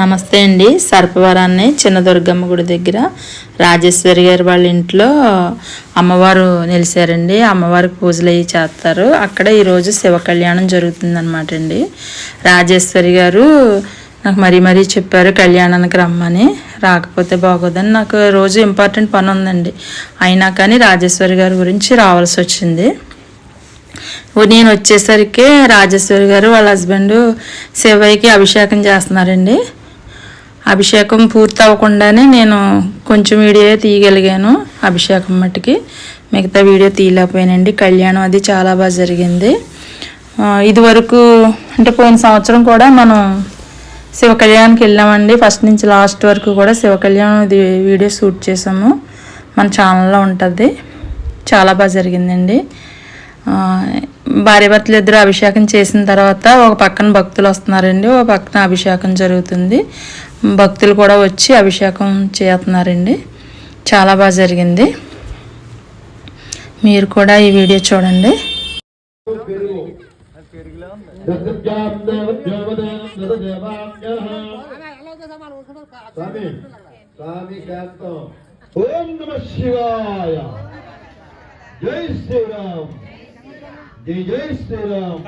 నమస్తే అండి. సర్పవరాన్ని చిన్న దుర్గమ్మ గుడి దగ్గర రాజేశ్వరి గారు వాళ్ళ ఇంట్లో అమ్మవారు నిలిచారండి. అమ్మవారికి పూజలు అవి చేస్తారు. అక్కడ ఈరోజు శివ కళ్యాణం జరుగుతుందన్నమాట అండి. రాజేశ్వరి గారు నాకు మరీ మరీ చెప్పారు కళ్యాణానికి రమ్మని. రాకపోతే బాగోదని నాకు రోజు ఇంపార్టెంట్ పని ఉందండి. అయినా కానీ రాజేశ్వరి గారి గురించి రావాల్సి వచ్చింది. ఓ నేను వచ్చేసరికి రాజేశ్వరి గారు వాళ్ళ హస్బెండ్ శివయ్యకి అభిషేకం చేస్తున్నారండి. అభిషేకం పూర్తి అవ్వకుండానే నేను కొంచెం వీడియో తీయగలిగాను అభిషేకం మట్టుకి మిగతా వీడియో తీయలేకపోయానండి. కళ్యాణం అది చాలా బాగా జరిగింది. ఇదివరకు అంటే పోయిన సంవత్సరం కూడా మనం శివ కళ్యాణ్కి వెళ్ళామండి. ఫస్ట్ నుంచి లాస్ట్ వరకు కూడా శివ కళ్యాణం ఇది వీడియో షూట్ చేసాము. మన ఛానల్లో ఉంటుంది. చాలా బాగా జరిగిందండి. భార్యభర్తలు ఇద్దరు అభిషేకం చేసిన తర్వాత ఒక పక్కన భక్తులు వస్తున్నారండి. ఒక పక్కన అభిషేకం జరుగుతుంది. భక్తులు కూడా వచ్చి అభిషేకం చేస్తున్నారండి. చాలా బాగా జరిగింది. మీరు కూడా ఈ వీడియో చూడండి. స్వామి స్వామి ఓం నమ శివాయ. జై శ్రీరామ్. జై జై శ్రీరామ్.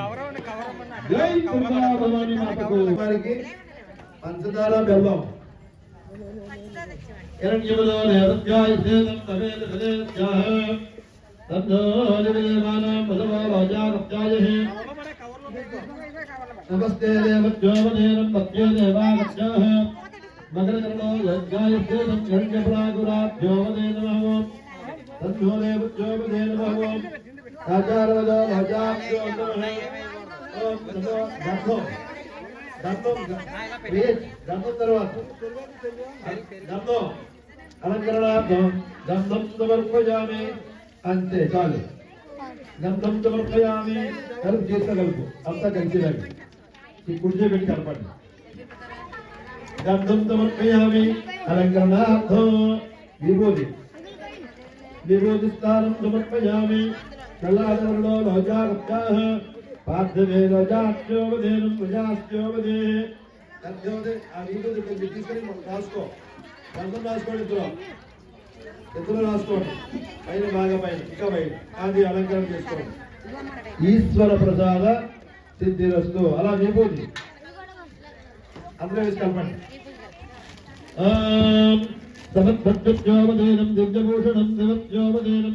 జై దుర్గా భవాని మాతకు. పంచదార బెల్లం హిరణ్యములో నేరత్యాయ సేదం తవేద తదేత్యాహ తద్ధో నివేమానం మధవా రాజారత్యాయ నమస్తే దేవత్యోమనేనం మధ్యే దేవాగత్యాహ మకరకర్ణో యజ్ఞాయ సేదం హిరణ్యప్రాగురాభ్యోమనే నమః తద్ధో దేవత్యోమనే నమః ఆచారవదో రాజాభ్యో నమః ఓం నమో ధర్మం వేజ్ ధర్మం తర్వాత. ధర్మం అలంకరణార్థం దండం సమర్పయామి. అంతే చాలు. గంధం సమర్పయామి. కలుపు చేస్తా కలుపు అంతా కలిసేలాగా ఈ కుర్చీ పెట్టి కలపండి గంధం సమర్పయామి. అలంకరణార్థం విభూతి. విభూతి స్థానం సమర్పయామి. కళాధరంలో పార్థవే రోజాత్యోపదేనం ప్రజాస్యోపదే తద్యోదే ఆ విభూతి కొంచెం తీసుకొని మనం రాసుకో అర్థం రాసుకోండి ఇద్దరు ఇద్దరు రాసుకోండి పైన బాగా పైన ఇంకా పైన అది అలంకరణ చేసుకోండి ఈశ్వర ప్రసాద సిద్ధిరస్తు అలా విభూతి అందరూ వేసి కలపండి సమద్భక్త్యోపదేనం దివ్యభూషణం దివత్యోపదేనం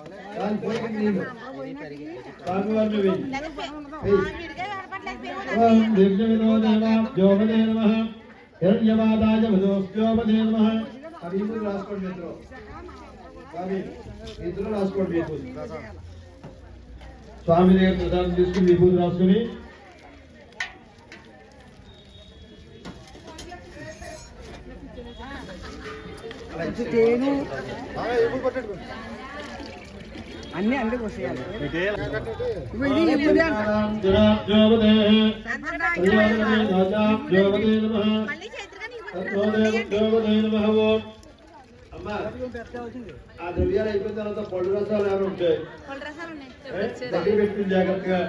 నమః చాలు చాలు పోయి నీళ్ళు స్వామివారిని వెయ్యి ఓం దివ్యవిదో దేవాభ్యోపదే నమః హిరణ్యవాదాయ వదోభ్యోపదే నమః అది ఇప్పుడు రాసుకోండి ఇద్దరు స్వామి ఇద్దరు రాసుకోండి మీకు స్వామి దగ్గర ప్రసాదం తీసుకుని విభూతి రాసుకుని అన్ని అన్ని పోసేయాలి. ఆ ద్రవ్యాలు అయిపోయిన తర్వాత పళ్ళు రసాలు ఏమైనా ఉంటాయి? దగ్గర పెట్టుకుని జాగ్రత్తగా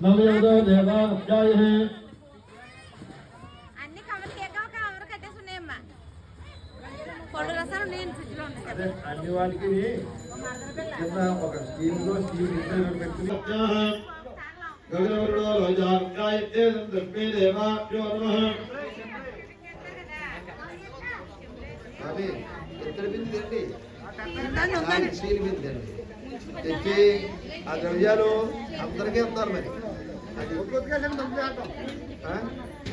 నమః అదే అన్ని వాటికి కింద ఒక స్టీల్ లో స్టీల్ ఇంటర్ పెట్టుకుని గగనవరుడో రాజాధ్యాయే దర్పే దేవాభ్యో నమః అవి ఇద్దరు బిందు తెండి నాలుగు స్టీల్ బిందు తెండి తెచ్చి ఆ ద్రవ్యాలు అందరికీ ఇస్తారు మరి అది ఆ?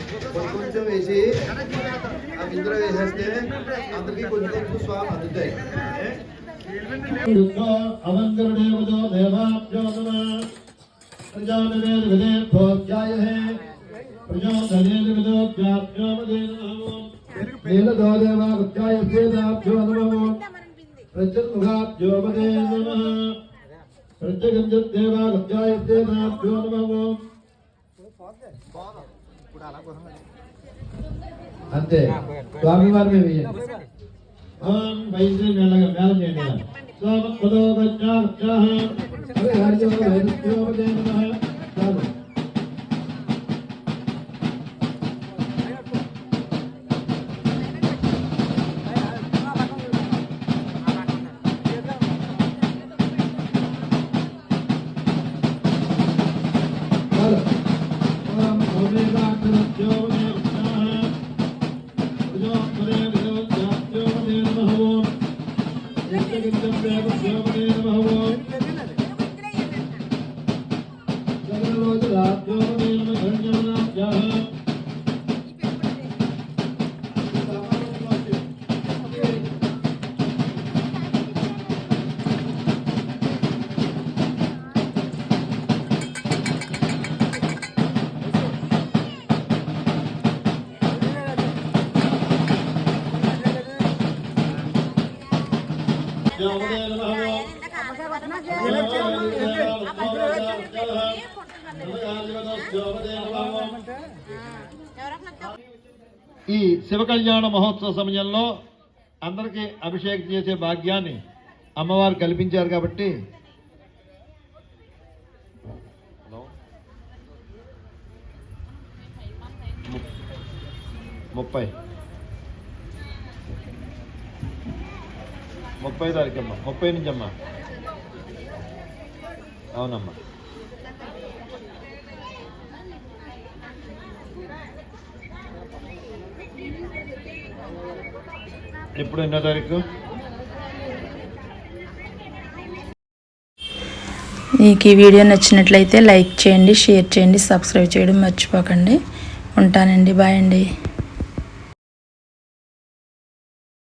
కొంచెం కొంచెం వేసి ఆ బిందులో వేసేస్తే అందరికీ కొంచెం కొంచెం స్వామి అందుతాయి ఏ? అవంకరదేవతో దేవాభ్యో నమః ప్రజానవేద విదేభోధ్యాయే ప్రజోధనేద విదోధ్యాభ్యోపదే నమః నీలదో దేవాధ్యాయ సేదాభ్యో నమః ప్రత్యుముఖాభ్యోపదే నమః ప్రత్యగంజద్దేవాగత్యాయతే నాభ్యో నమో అంతే స్వామివారి మీద వేయండి ఓం వైద్య మెల్లగా మేళం చేయండి ఇలా. సోమపదో గచ్చార్చాః హరిహర్యో వైద్యోపదే నమః చాలు Jones. ఈ శివ కళ్యాణ మహోత్సవ సమయంలో అందరికీ అభిషేకం చేసే భాగ్యాన్ని అమ్మవారు కల్పించారు కాబట్టి ముప్పై. ముప్పై తారీఖమ్మా ముప్పై నుంచి అమ్మా. అవునమ్మా. ఎప్పుడు ఎన్నో తారీఖు? మీకు ఈ వీడియో నచ్చినట్లయితే లైక్ చేయండి షేర్ చేయండి సబ్స్క్రైబ్ చేయడం మర్చిపోకండి. ఉంటానండి బాయ్ అండి.